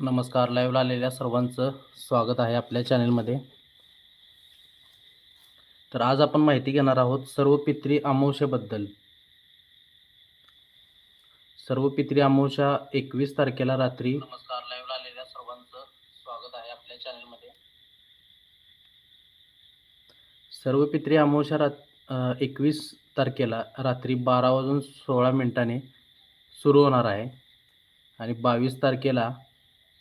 नमस्कार लाईव्हला आलेल्या सर्वांचं स्वागत आहे आपल्या चॅनलमध्ये तर आज आपण माहिती घेणार आहोत सर्व पित्री अमावस्येबद्दल सर्व पित्री अमावस्या एकवीस तारखेला रात्री नमस्कार लाईव्हला आलेल्या सर्वांचं स्वागत आहे आपल्या चॅनलमध्ये सर्व पित्री अमावस्या रात एकवीस तारखेला रात्री बारा वाजून सोळा मिनिटांनी सुरू होणार आहे. आणि बावीस तारखेला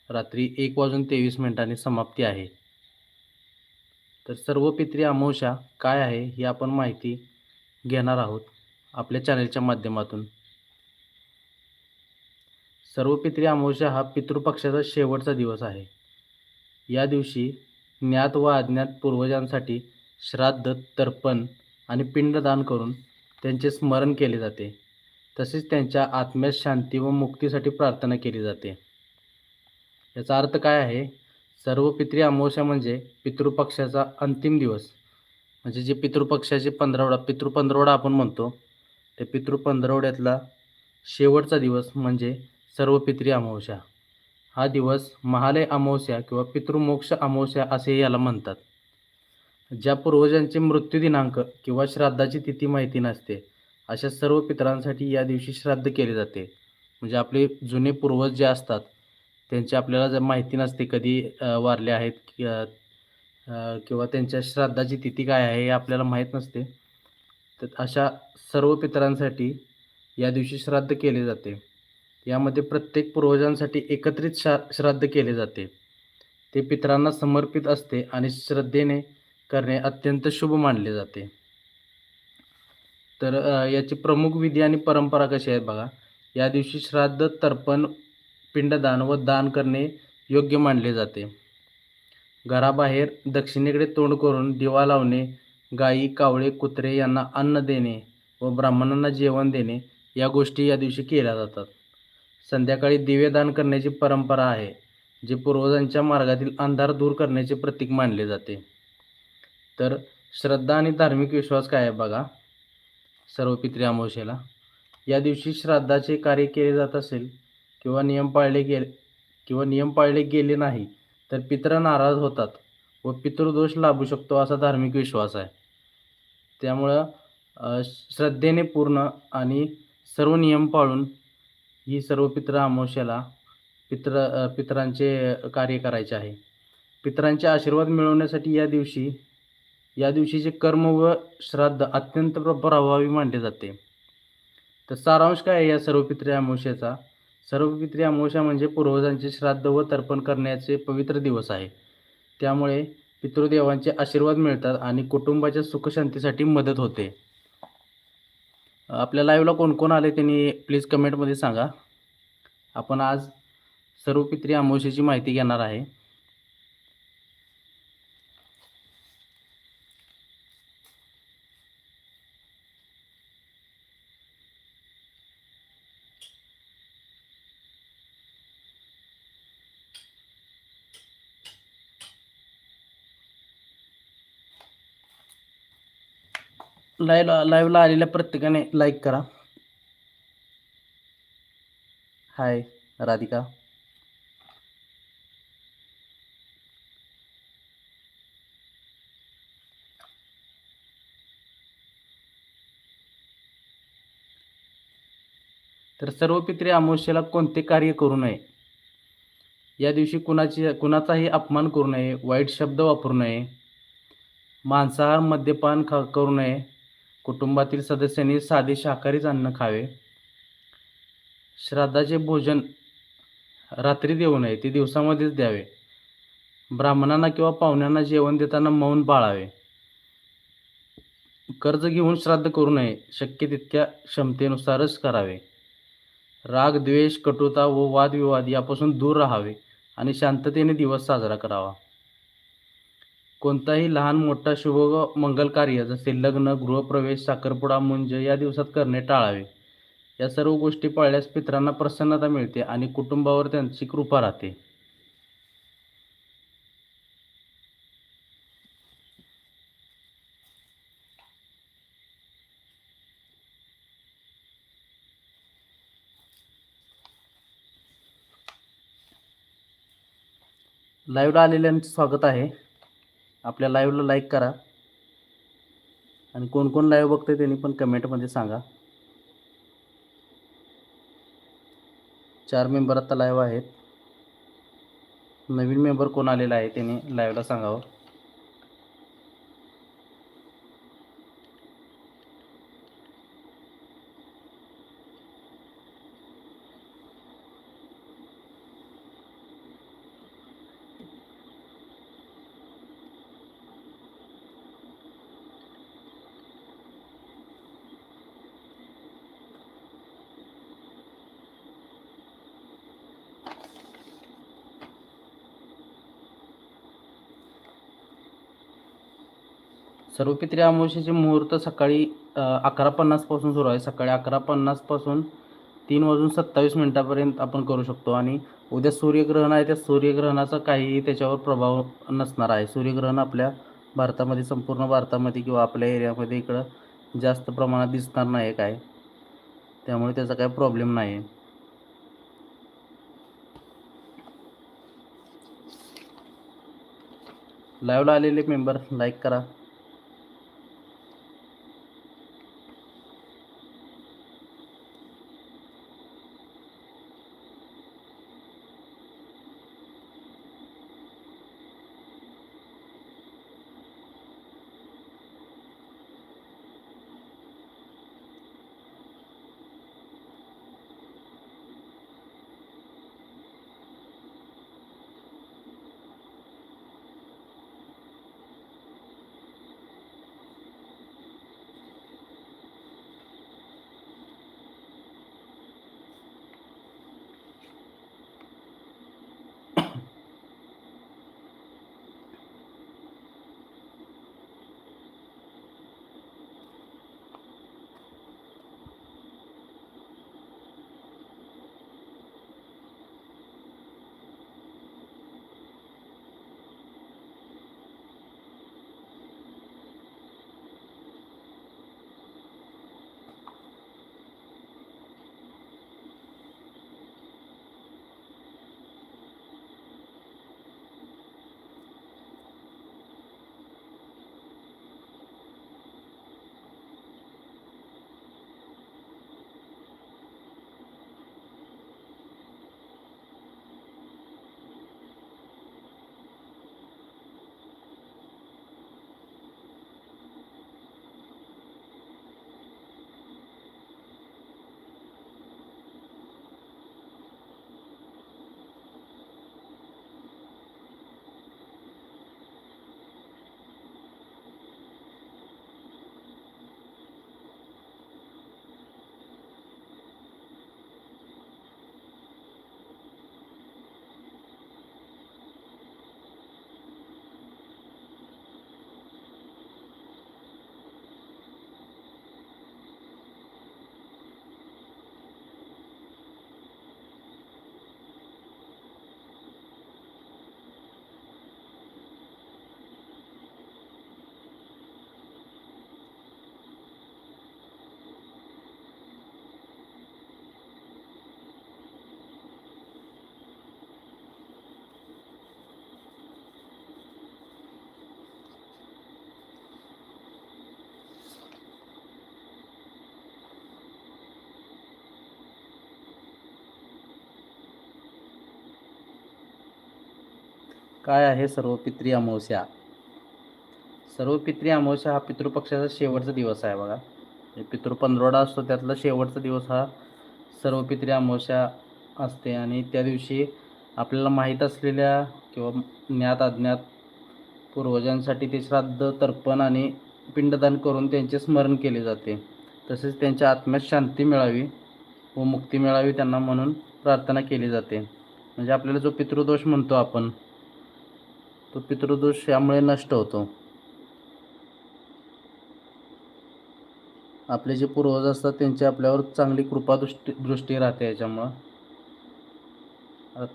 रात्री एक वाजून तेवीस मिनिटांनी समाप्ती आहे. तर सर्व पित्री अमावस्या काय आहे ही आपण माहिती घेणार आहोत आपल्या चॅनलच्या माध्यमातून. सर्व पित्री अमावस्या हा पितृपक्षाचा शेवटचा दिवस आहे. या दिवशी ज्ञात व अज्ञात पूर्वजांसाठी श्राद्ध तर्पण आणि पिंडदान करून त्यांचे स्मरण केले जाते. तसेच त्यांच्या आत्म्यात शांती व मुक्तीसाठी प्रार्थना केली जाते. याचा अर्थ काय आहे? सर्व पित्री अमावस्या म्हणजे पितृपक्षाचा अंतिम दिवस. म्हणजे जे पितृपक्षाचे पंधरवडा पितृ पंधरवडा आपण म्हणतो ते पितृ पंधरवड्यातला शेवटचा दिवस म्हणजे सर्व पित्री अमावस्या हा दिवस महालय अमावस्या किंवा पितृमोक्ष अमावस्या असे याला म्हणतात. ज्या पूर्वजांचे मृत्यू दिनांक किंवा श्राद्धाची तिथी माहिती नसते अशा सर्व पितरांसाठी या दिवशी श्राद्ध केले जाते. म्हणजे आपले जुने पूर्वज जे असतात त्यांची आपल्याला जर माहिती नसते कधी वारले आहेत किंवा त्यांच्या श्राद्धाची तिथी काय आहे हे आपल्याला माहीत नसते. तर अशा सर्व पितरांसाठी या दिवशी श्राद्ध केले जाते. यामध्ये प्रत्येक पूर्वजांसाठी एकत्रित शा श्राद्ध केले जाते. ते पितरांना समर्पित असते आणि श्रद्धेने करणे अत्यंत शुभ मानले जाते. तर याची प्रमुख विधी आणि परंपरा कशी आहेत बघा. या दिवशी श्राद्ध तर्पण पिंडदान व दान करणे योग्य मानले जाते. घराबाहेर दक्षिणेकडे तोंड करून दिवा लावणे गायी कावळे कुत्रे यांना अन्न देणे व ब्राह्मणांना जेवण देणे या गोष्टी या दिवशी केल्या जातात. संध्याकाळी दिवेदान करण्याची परंपरा आहे जे पूर्वजांच्या मार्गातील अंधार दूर करण्याचे प्रतीक मानले जाते. तर श्रद्धा आणि धार्मिक विश्वास काय आहे बघा? सर्व पित्री अमावस्येला या दिवशी श्राद्धाचे कार्य केले जात असेल किंवा नियम पाळले गेले किंवा नियम पाळले गेले नाही तर पित्र नाराज होतात व पितृदोष लाभू शकतो असा धार्मिक विश्वास आहे. त्यामुळं श्रद्धेने पूर्ण आणि सर्व नियम पाळून ही सर्व पित्र अमावस्याला पित्र पितरांचे कार्य करायचे आहे. पितरांचे आशीर्वाद मिळवण्यासाठी या दिवशी या दिवशीचे कर्म व श्राद्ध अत्यंत प्रभावी मानले जाते. तर सारांश काय आहे या सर्व पित्री अमावस्याचा सर्व पित्री अमावस्या म्हणजे पूर्वजांचे श्राद्ध व तर्पण करण्याचे पवित्र दिवस आहे. त्यामुळे पितृदेवांचे आशीर्वाद मिळतात आणि कुटुंबाच्या सुखशांतीसाठी मदत होते. आपल्या लाईव्हला कोण कोण आले त्यांनी प्लीज कमेंटमध्ये सांगा. आपण आज सर्व पित्री अमावस्याची माहिती घेणार आहे. लाईव्ह लाईव्हला आलेल्या प्रत्येकाने लाईक करा. हाय राधिका. तर सर्व पित्री अमावस्येला कोणते कार्य करू नये? या दिवशी कुणाची कुणाचाही अपमान करू नये वाईट शब्द वापरू नये मांसाहार मद्यपान खा करू नये कुटुंबातील सदस्यांनी साधे शाकाहारीच अन्न खावे. श्राद्धाचे भोजन रात्री देऊ नये ते दिवसामध्येच द्यावे. ब्राह्मणांना किंवा पाहुण्यांना जेवण देताना मौन पाळावे. कर्ज घेऊन श्राद्ध करू नये शक्य तितक्या क्षमतेनुसारच करावे. राग द्वेष कटुता व वादविवाद यापासून दूर राहावे आणि शांततेने दिवस साजरा करावा. कोणताही लहान मोठा शुभ मंगल कार्य जसे लग्न गृहप्रवेश साखरपुडा मुंज या दिवसात करणे टाळावे. या सर्व गोष्टी पाळल्यास पित्रांना प्रसन्नता मिळते आणि कुटुंबावर त्यांची कृपा राहते. लाईव्हला आलेल्यांचं स्वागत आहे. आपल्या लाईव्हला लाईक करा. आणि कोण कोण लाईव्ह बघते त्यांनी पण कमेंटमध्ये सांगा. चार मेंबर आता लाईव्ह आहेत. नवीन मेंबर कोण आलेला आहे त्यांनी लाईव्हला सांगावं. सर्व पित्री मुहूर्त सकाळी अकरा पन्नासपासून सुरू आहे. सकाळी अकरा पन्नासपासून तीन वाजून सत्तावीस मिनटापर्यंत आपण करू शकतो आणि उद्या सूर्यग्रहण आहे. त्या सूर्यग्रहणाचा काहीही त्याच्यावर प्रभाव नसणार आहे. सूर्यग्रहण आपल्या भारतामध्ये संपूर्ण भारतामध्ये किंवा आपल्या एरियामध्ये इकडं जास्त प्रमाणात दिसणार नाही काय? त्यामुळे त्याचा काही प्रॉब्लेम नाही. आहे लाईव्हला आलेले मेंबर लाईक करा. काय आहे सर्व पित्री अमावस्या? सर्व पित्री अमावस्या हा पितृपक्षाचा शेवटचा दिवस आहे बघा. पितृ पंधरवडा असतो त्यातला शेवटचा दिवस हा सर्व पित्री अमावस्या असते आणि त्या दिवशी आपल्याला माहीत असलेल्या किंवा ज्ञात अज्ञात पूर्वजांसाठी ते श्राद्ध तर्पण आणि पिंडदान करून त्यांचे स्मरण केले जाते. तसेच त्यांच्या आत्म्यात शांती मिळावी व मुक्ती मिळावी त्यांना म्हणून प्रार्थना केली जाते. म्हणजे आपल्याला जो पितृदोष म्हणतो आपण तो पितृदोष यामुळे नष्ट होतो. आपले जे पूर्वज असतात त्यांची आपल्यावर चांगली कृपा दृष्टी दृष्टी राहते याच्यामुळं.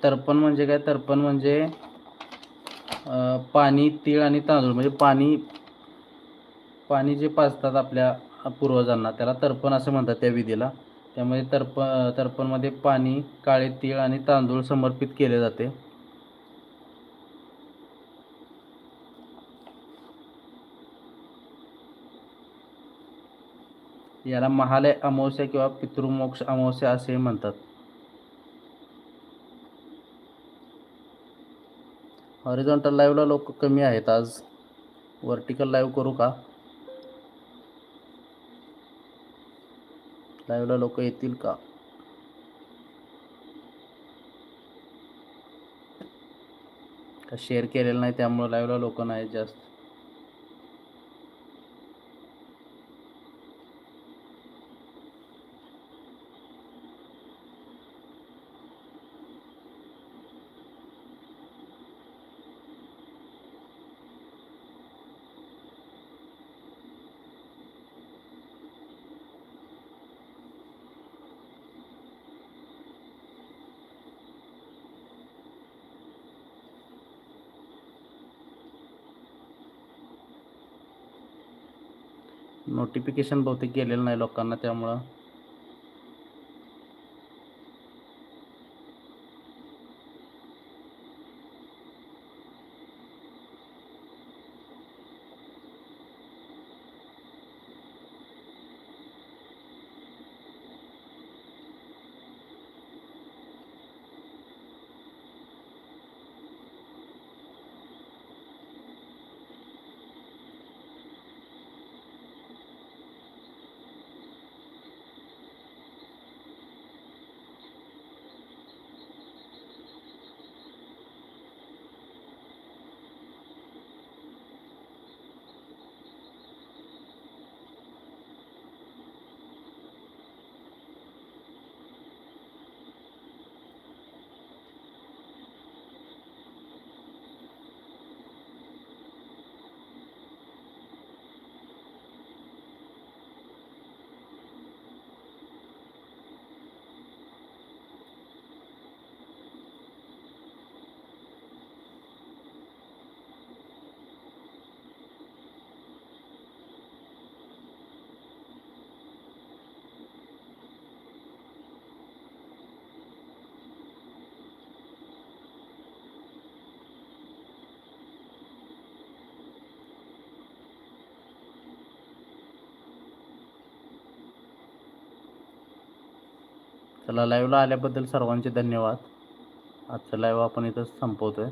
तर्पण म्हणजे काय? तर्पण म्हणजे पाणी तीळ आणि तांदूळ. म्हणजे पाणी पाणी जे पाजतात आपल्या पूर्वजांना त्याला तर्पण असं म्हणतात त्या विधीला. त्यामध्ये तर्प तर्पणमध्ये पाणी काळे तीळ आणि तांदूळ समर्पित केले जाते. याला महालय अमावस्या किंवा पितृमोक्ष अमावस्या असेही म्हणतात. हॉरिझॉन्टल लाईव्हला लोक कमी आहेत. आज वर्टिकल लाईव्ह करू का? लाईव्हला लोक येतील का? शेअर केलेलं नाही? त्यामुळे लाईव्हला लोक नाही जास्त. नोटिफिकेशन बहुतेक गेलेलं नाही लोकांना त्यामुळं. चला लाईव्हला आल्याबद्दल सर्वांचे धन्यवाद. आजचं लाईव्ह आपण इथंच संपवतोय.